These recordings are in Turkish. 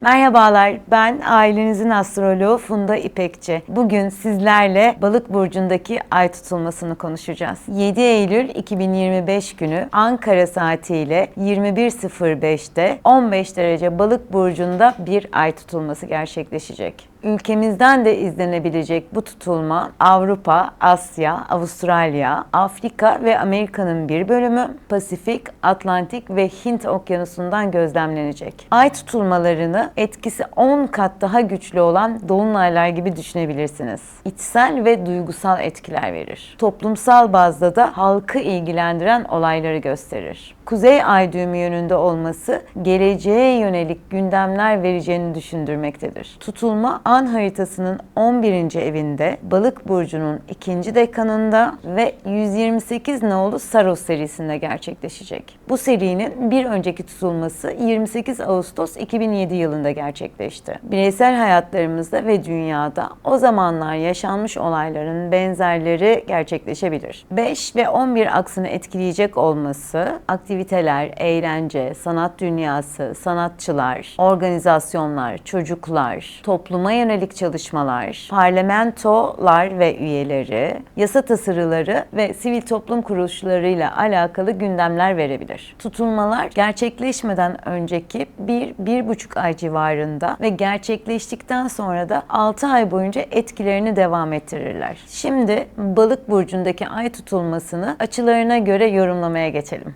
Merhabalar, ben ailenizin astroloğu Funda İpekçi. Bugün sizlerle Balık burcundaki ay tutulmasını konuşacağız. 7 Eylül 2025 günü Ankara saatiyle 21.05'te 15 derece Balık burcunda bir ay tutulması gerçekleşecek. Ülkemizden de izlenebilecek bu tutulma Avrupa, Asya, Avustralya, Afrika ve Amerika'nın bir bölümü, Pasifik, Atlantik ve Hint okyanusundan gözlemlenecek. Ay tutulmalarını etkisi 10 kat daha güçlü olan dolunaylar gibi düşünebilirsiniz. İçsel ve duygusal etkiler verir. Toplumsal bazda da halkı ilgilendiren olayları gösterir. Kuzey ay düğümü yönünde olması geleceğe yönelik gündemler vereceğini düşündürmektedir. Tutulma an haritasının 11. evinde Balık burcunun ikinci dekanında ve 128 nolu Saros serisinde gerçekleşecek. Bu serinin bir önceki tutulması 28 Ağustos 2007 yılında gerçekleşti. Bireysel hayatlarımızda ve dünyada o zamanlar yaşanmış olayların benzerleri gerçekleşebilir. 5 ve 11 aksını etkileyecek olması aktiviteler, eğlence, sanat dünyası, sanatçılar, organizasyonlar, çocuklar, topluma yönelik çalışmalar, parlamentolar ve üyeleri, yasa tasarıları ve sivil toplum kuruluşlarıyla alakalı gündemler verebilir. Tutulmalar gerçekleşmeden önceki 1-1,5 ay civarında ve gerçekleştikten sonra da 6 ay boyunca etkilerini devam ettirirler. Şimdi balık burcundaki ay tutulmasını açılarına göre yorumlamaya geçelim.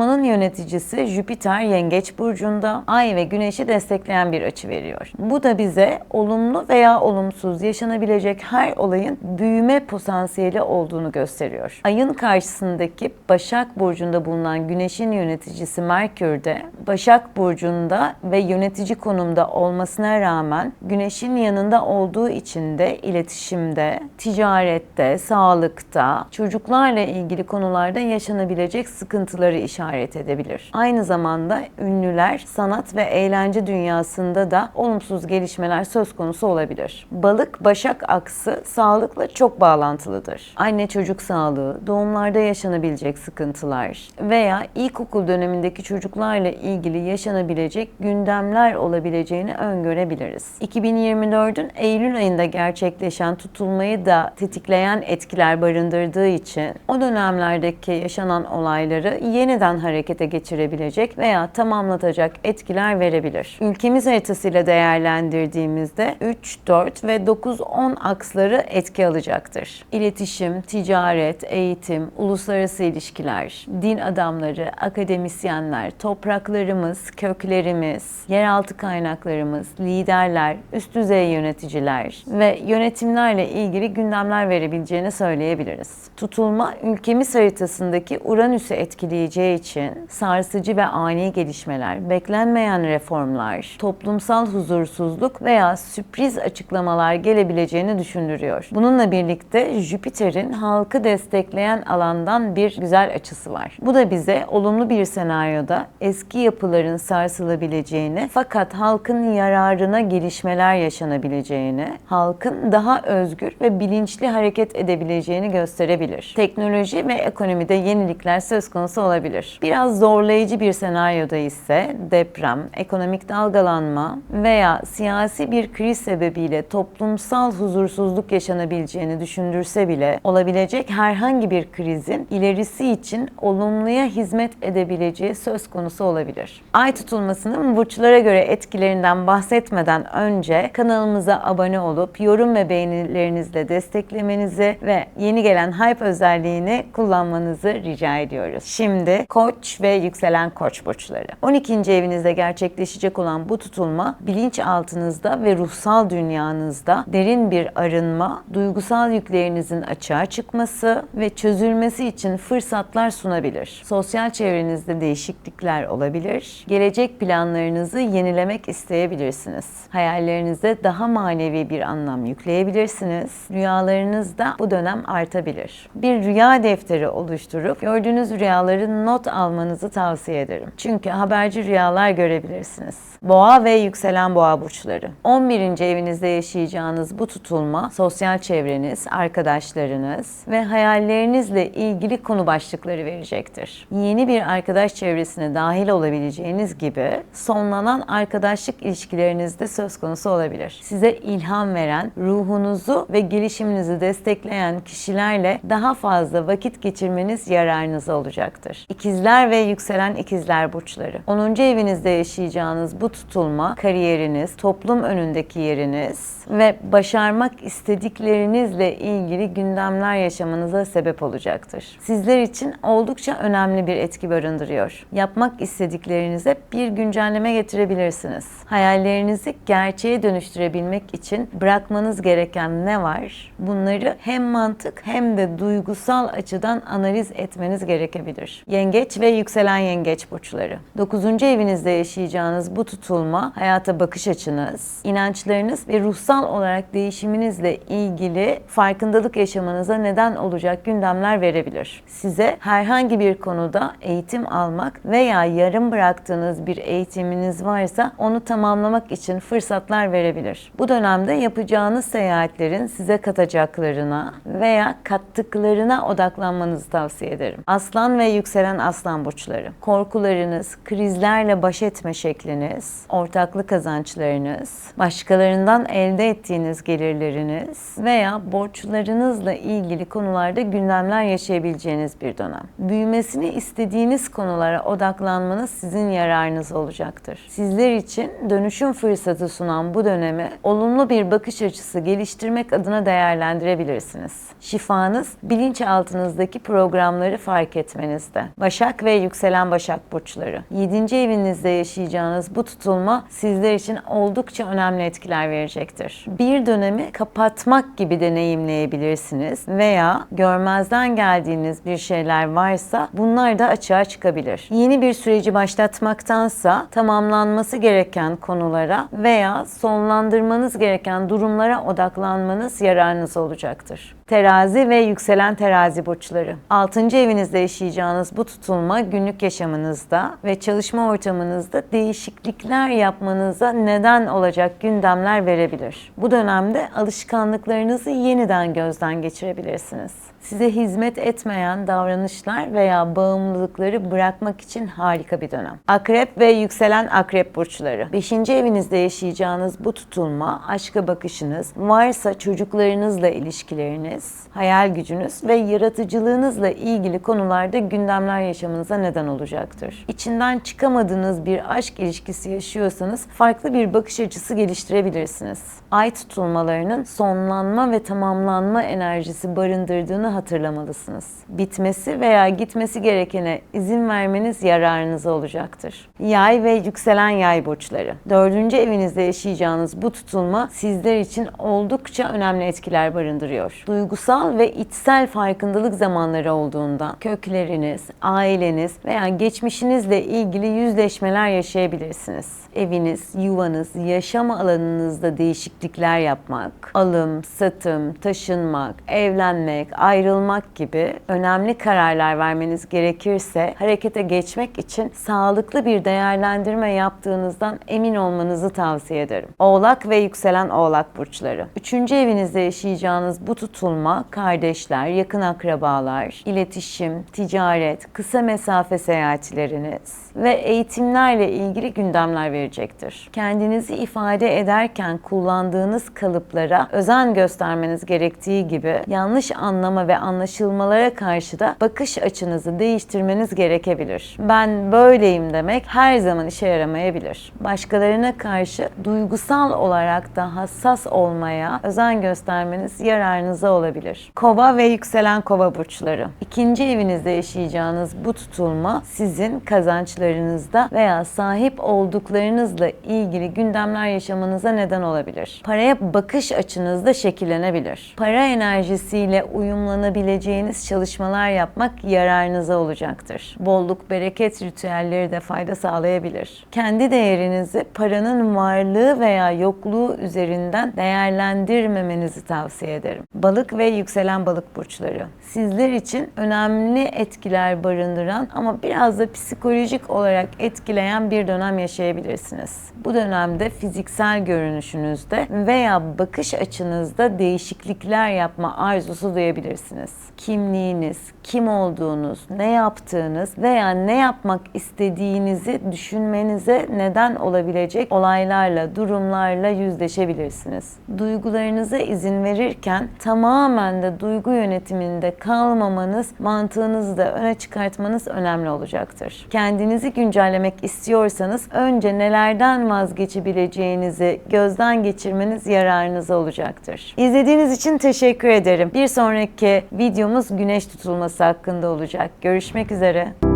Tutulmanın yöneticisi Jüpiter Yengeç burcunda ay ve güneşi destekleyen bir açı veriyor. Bu da bize olumlu veya olumsuz yaşanabilecek her olayın büyüme potansiyeli olduğunu gösteriyor. Ayın karşısındaki Başak burcunda bulunan güneşin yöneticisi Merkür de Başak burcunda ve yönetici konumda olmasına rağmen güneşin yanında olduğu için de iletişimde, ticarette, sağlıkta, çocuklarla ilgili konularda yaşanabilecek sıkıntıları işaret edebilir. Aynı zamanda ünlüler, sanat ve eğlence dünyasında da olumsuz gelişmeler söz konusu olabilir. Balık Başak aksı sağlıkla çok bağlantılıdır. Anne çocuk sağlığı, doğumlarda yaşanabilecek sıkıntılar veya ilkokul dönemindeki çocuklarla ilgili yaşanabilecek gündemler olabileceğini öngörebiliriz. 2024'ün Eylül ayında gerçekleşen tutulmayı da tetikleyen etkiler barındırdığı için o dönemlerdeki yaşanan olayları yeniden harekete geçirebilecek veya tamamlatacak etkiler verebilir. Ülkemiz haritasıyla değerlendirdiğimizde 3, 4 ve 9-10 aksları etki alacaktır. İletişim, ticaret, eğitim, uluslararası ilişkiler, din adamları, akademisyenler, topraklarımız, köklerimiz, yeraltı kaynaklarımız, liderler, üst düzey yöneticiler ve yönetimlerle ilgili gündemler verebileceğini söyleyebiliriz. Tutulma ülkemiz haritasındaki Uranüs'ü etkileyeceği için sarsıcı ve ani gelişmeler, beklenmeyen reformlar, toplumsal huzursuzluk veya sürpriz açıklamalar gelebileceğini düşündürüyor. Bununla birlikte Jüpiter'in halkı destekleyen alandan bir güzel açısı var. Bu da bize olumlu bir senaryoda eski yapıların sarsılabileceğini fakat halkın yararına gelişmeler yaşanabileceğini, halkın daha özgür ve bilinçli hareket edebileceğini gösterebilir. Teknoloji ve ekonomide yenilikler söz konusu olabilir. Biraz zorlayıcı bir senaryoda ise deprem, ekonomik dalgalanma veya siyasi bir kriz sebebiyle toplumsal huzursuzluk yaşanabileceğini düşündürse bile olabilecek herhangi bir krizin ilerisi için olumluya hizmet edebileceği söz konusu olabilir. Ay tutulmasının burçlara göre etkilerinden bahsetmeden önce kanalımıza abone olup yorum ve beğenilerinizle desteklemenizi ve yeni gelen hype özelliğini kullanmanızı rica ediyoruz. Şimdi Koç ve yükselen Koç burçları. 12. evinizde gerçekleşecek olan bu tutulma bilinçaltınızda ve ruhsal dünyanızda derin bir arınma, duygusal yüklerinizin açığa çıkması ve çözülmesi için fırsatlar sunabilir. Sosyal çevrenizde değişiklikler olabilir. Gelecek planlarınızı yenilemek isteyebilirsiniz. Hayallerinize daha manevi bir anlam yükleyebilirsiniz. Rüyalarınız da bu dönem artabilir. Bir rüya defteri oluşturup gördüğünüz rüyaları not almanızı tavsiye ederim. Çünkü haberci rüyalar görebilirsiniz. Boğa ve yükselen boğa burçları. 11. önce evinizde yaşayacağınız bu tutulma sosyal çevreniz, arkadaşlarınız ve hayallerinizle ilgili konu başlıkları verecektir. Yeni bir arkadaş çevresine dahil olabileceğiniz gibi sonlanan arkadaşlık ilişkileriniz de söz konusu olabilir. Size ilham veren, ruhunuzu ve gelişiminizi destekleyen kişilerle daha fazla vakit geçirmeniz yararınıza olacaktır. İkizler ve yükselen ikizler burçları. 10. evinizde yaşayacağınız bu tutulma kariyeriniz, toplum önündeki yeriniz ve başarmak istediklerinizle ilgili gündemler yaşamanıza sebep olacaktır. Sizler için oldukça önemli bir etki barındırıyor. Yapmak istediklerinize bir güncelleme getirebilirsiniz. Hayallerinizi gerçeğe dönüştürebilmek için bırakmanız gereken ne var? Bunları hem mantık hem de duygusal açıdan analiz etmeniz gerekebilir. Yengeç ve yükselen yengeç burçları. 9. evinizde yaşayacağınız bu tutulma hayata bakış açınız, inançlarınız ve ruhsal olarak değişiminizle ilgili farkındalık yaşamanıza neden olacak gündemler verebilir. Size herhangi bir konuda eğitim almak veya yarım bıraktığınız bir eğitiminiz varsa onu tamamlamak için fırsatlar verebilir. Bu dönemde yapacağınız seyahatlerin size katacaklarına veya kattıklarına odaklanmanızı tavsiye ederim. Aslan ve yükselen aslan burçları. Korkularınız, krizlerle baş etme şekliniz, ortaklı kazançlarınız, başkalarından elde ettiğiniz gelirleriniz veya borçlarınızla ilgili konularda gündemler yaşayabileceğiniz bir dönem. Büyümesini istediğiniz konulara odaklanmanız sizin yararınız olacaktır. Sizler için dönüşüm fırsatı sunan bu dönemi olumlu bir bakış açısı geliştirmek adına değerlendirebilirsiniz. Şifanız bilinçaltınızdaki programları fark etmenizde. Başak ve yükselen Başak burçları. 7. evinizde yaşayacağınız bu tutulma sizler için oldukça önemli etkiler verecektir. Bir dönemi kapatmak gibi deneyimleyebilirsiniz veya görmezden geldiğiniz bir şeyler varsa bunlar da açığa çıkabilir. Yeni bir süreci başlatmaktansa tamamlanması gereken konulara veya sonlandırmanız gereken durumlara odaklanmanız yararınız olacaktır. Terazi ve yükselen terazi burçları. 6. evinizde yaşayacağınız bu tutulma günlük yaşamınızda ve çalışma ortamınızda değişiklikler yapmanıza neden olacak gündemler verebilir. Bu dönemde alışkanlıklarınızı yeniden gözden geçirebilirsiniz. Size hizmet etmeyen davranışlar veya bağımlılıkları bırakmak için harika bir dönem. Akrep ve yükselen akrep burçları. 5. evinizde yaşayacağınız bu tutulma, aşka bakışınız, varsa çocuklarınızla ilişkileriniz, hayal gücünüz ve yaratıcılığınızla ilgili konularda gündemler yaşamanıza neden olacaktır. İçinden çıkamadığınız bir aşk ilişkisi yaşıyorsanız farklı bir bakış açısı geliştirebilirsiniz. Ay tutulmalarının sonlanma ve tamamlanma enerjisi barındırdığını hatırlamalısınız. Bitmesi veya gitmesi gerekene izin vermeniz yararınıza olacaktır. Yay ve yükselen yay burçları. Dördüncü evinizde yaşayacağınız bu tutulma sizler için oldukça önemli etkiler barındırıyor. Duygusal ve içsel farkındalık zamanları olduğunda kökleriniz, aileniz veya geçmişinizle ilgili yüzleşmeler yaşayabilirsiniz. Eviniz, yuvanız, yaşam alanınızda değişiklikler yapmak, alım, satım, taşınmak, evlenmek, ayrılmak gibi önemli kararlar vermeniz gerekirse harekete geçmek için sağlıklı bir değerlendirme yaptığınızdan emin olmanızı tavsiye ederim. Oğlak ve yükselen oğlak burçları. Üçüncü evinizde yaşayacağınız bu tutulma kardeşler, yakın akrabalar, iletişim, ticaret, kısa mesafe seyahatleriniz ve eğitimlerle ilgili gündemler verecektir. Kendinizi ifade ederken kullandığınız kalıplara özen göstermeniz gerektiği gibi yanlış anlama ve anlaşılmalara karşı da bakış açınızı değiştirmeniz gerekebilir. Ben böyleyim demek her zaman işe yaramayabilir. Başkalarına karşı duygusal olarak da hassas olmaya özen göstermeniz yararınıza olabilir. Kova ve yükselen kova burçları. İkinci evinizde yaşayacağınız bu tutulma sizin kazançlarınızda veya sahip olduklarınızla ilgili gündemler yaşamanıza neden olabilir. Paraya bakış açınızda şekillenebilir. Para enerjisiyle uyumlanabileceğiniz çalışmalar yapmak yararınıza olacaktır. Bolluk, bereket ritüelleri de fayda sağlayabilir. Kendi değerinizi paranın varlığı veya yokluğu üzerinden değerlendirmemenizi tavsiye ederim. Balık ve yükselen balık burçları. Sizler için önemli etkiler barındıran ama biraz da psikolojik olarak etkileyen bir dönem yaşayabilirsiniz. Bu dönemde fiziksel görünüşünüzde veya bakış açınızda değişiklikler yapma arzusu duyabilirsiniz. Kimliğiniz, kim olduğunuz, ne yaptığınız veya ne yapmak istediğinizi düşünmenize neden olabilecek olaylarla, durumlarla yüzleşebilirsiniz. Duygularınıza izin verirken tamamen de duygu yönetiminde kalmamanız, mantığınızı da öne çıkartmanız önemli olacaktır. Kendinizi güncellemek istiyorsanız önce nelerden vazgeçebileceğinizi gözden geçirmeniz yararınıza olacaktır. İzlediğiniz için teşekkür ederim. Bir sonraki videomuz güneş tutulması hakkında olacak. Görüşmek üzere.